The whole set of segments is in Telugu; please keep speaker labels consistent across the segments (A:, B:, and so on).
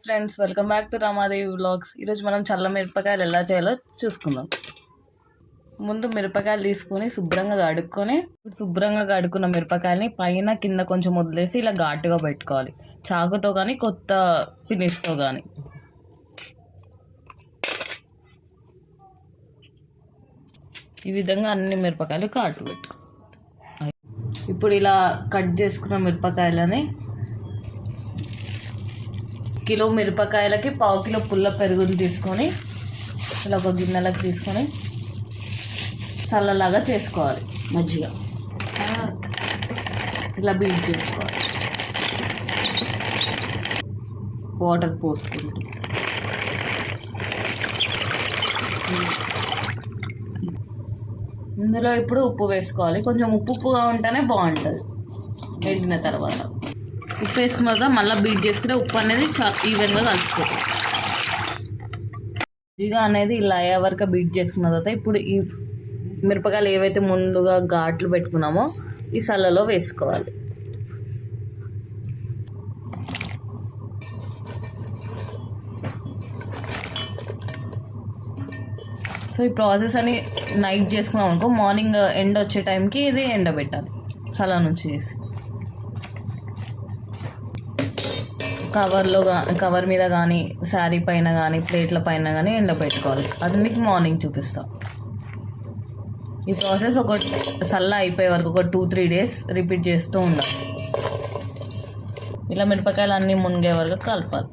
A: Friends welcome back to Ramadevi vlogs. ఈరోజు మనం చల్ల మిరపకాయలు ఎలా చేయాలో చూసుకుందాం. ముందు మిరపకాయలు తీసుకొని శుభ్రంగా కడుక్కొని శుభ్రంగా కడుక్కున్న మిరపకాయలని పైన కింద కొంచెం వదిలేసి ఇలా ఘాటుగా పెట్టుకోవాలి. చాకుతో కానీ కొత్త ఫినిష్తో కానీ ఈ విధంగా అన్ని మిరపకాయలు కాటు పెట్టుకో. ఇప్పుడు ఇలా కట్ చేసుకున్న మిరపకాయలని కిలో మిరపకాయలకి పావు కిలో పుల్ల పెరుగుని తీసుకొని ఇలా ఒక గిన్నెలకు తీసుకొని చల్లలాగా చేసుకోవాలి మజ్జిగ. ఇలా బీట్ చేసుకోవాలి. వాటర్ పోసుకుంటూ. ఇందులో ఇప్పుడు ఉప్పు వేసుకోవాలి. కొంచెం ఉప్పు ఉప్పుగా ఉంటేనే బాగుంటుంది. ఎండిన తర్వాత. ఉప్పు వేసుకున్న తర్వాత మళ్ళీ బీట్ చేసుకుంటే ఉప్పు అనేది చా ఈవెన్గా కలుపుకోవాలి మజ్జిగ అనేది ఇలా అయ్యే వరకు బీట్ చేసుకున్న తర్వాత ఇప్పుడు ఈ మిరపకాయలు ఏవైతే ముందుగా ఘాట్లు పెట్టుకున్నామో ఈ సల్లలో వేసుకోవాలి. సో ఈ ప్రాసెస్ అని నైట్ చేసుకున్నాం అనుకో మార్నింగ్ ఎండ వచ్చే టైంకి ఇది ఎండబెట్టాలి. సలా నుంచి చేసి. కవర్లో కవర్ మీద కానీ శారీ పైన కానీ ప్లేట్ల పైన కానీ ఎండబెట్టుకోవాలి అది మీకు మార్నింగ్ చూపిస్తాం. ఈ ప్రాసెస్ ఒక సల్ల అయిపోయే వరకు ఒక టూ త్రీ డేస్ రిపీట్ చేస్తూ ఉండాలి. ఇలా మిరపకాయలు అన్నీ మునిగే వరకు కలపాలి.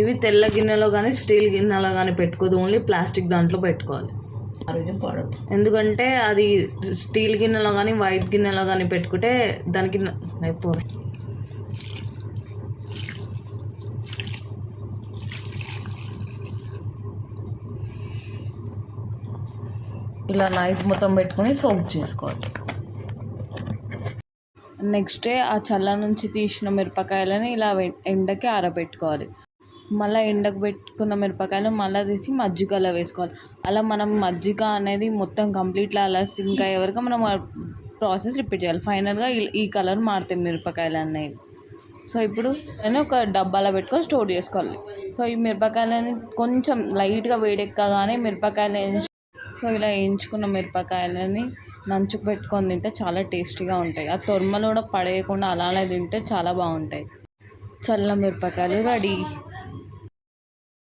A: ఇవి తెల్ల గిన్నెలో కానీ స్టీల్ గిన్నెలో కానీ పెట్టుకోదు. ఓన్లీ ప్లాస్టిక్ దాంట్లో పెట్టుకోవాలి.
B: ఆరోగ్యం పాడదు
A: ఎందుకంటే అది స్టీల్ గిన్నెలో కానీ వైట్ గిన్నెలో కానీ పెట్టుకుంటే దానికి అయిపోయి ఇలా నైట్ మొత్తం పెట్టుకొని సోప్ చేసుకోవాలి. నెక్స్ట్ డే ఆ చల్ల నుంచి తీసిన మిరపకాయలని ఇలా ఎండకి ఆరబెట్టుకోవాలి. మళ్ళీ ఎండకు పెట్టుకున్న మిరపకాయలు మళ్ళీ తీసి మజ్జిగలో వేసుకోవాలి. అలా మనం మజ్జిగ అనేది మొత్తం కంప్లీట్గా అలా సింక్ అయ్యే వరకు మనం ప్రాసెస్ రిపీట్ చేయాలి. ఫైనల్గా ఈ- కలర్ మారుతాయి మిరపకాయలు అనేవి. సో ఇప్పుడు నేను ఒక డబ్బాలో పెట్టుకొని స్టోర్ చేసుకోవాలి. సో ఈ మిరపకాయలని కొంచెం లైట్గా వేడెక్కగానే మిరపకాయలు వేయించు సో ఇలా వేయించుకున్న మిరపకాయలని నంచుకు పెట్టుకొని తింటే చాలా టేస్టీగా ఉంటాయి. ఆ తొర్మలు కూడా పడేయకుండా అలానే తింటే చాలా బాగుంటాయి. చల్ల మిరపకాయలు రెడీ.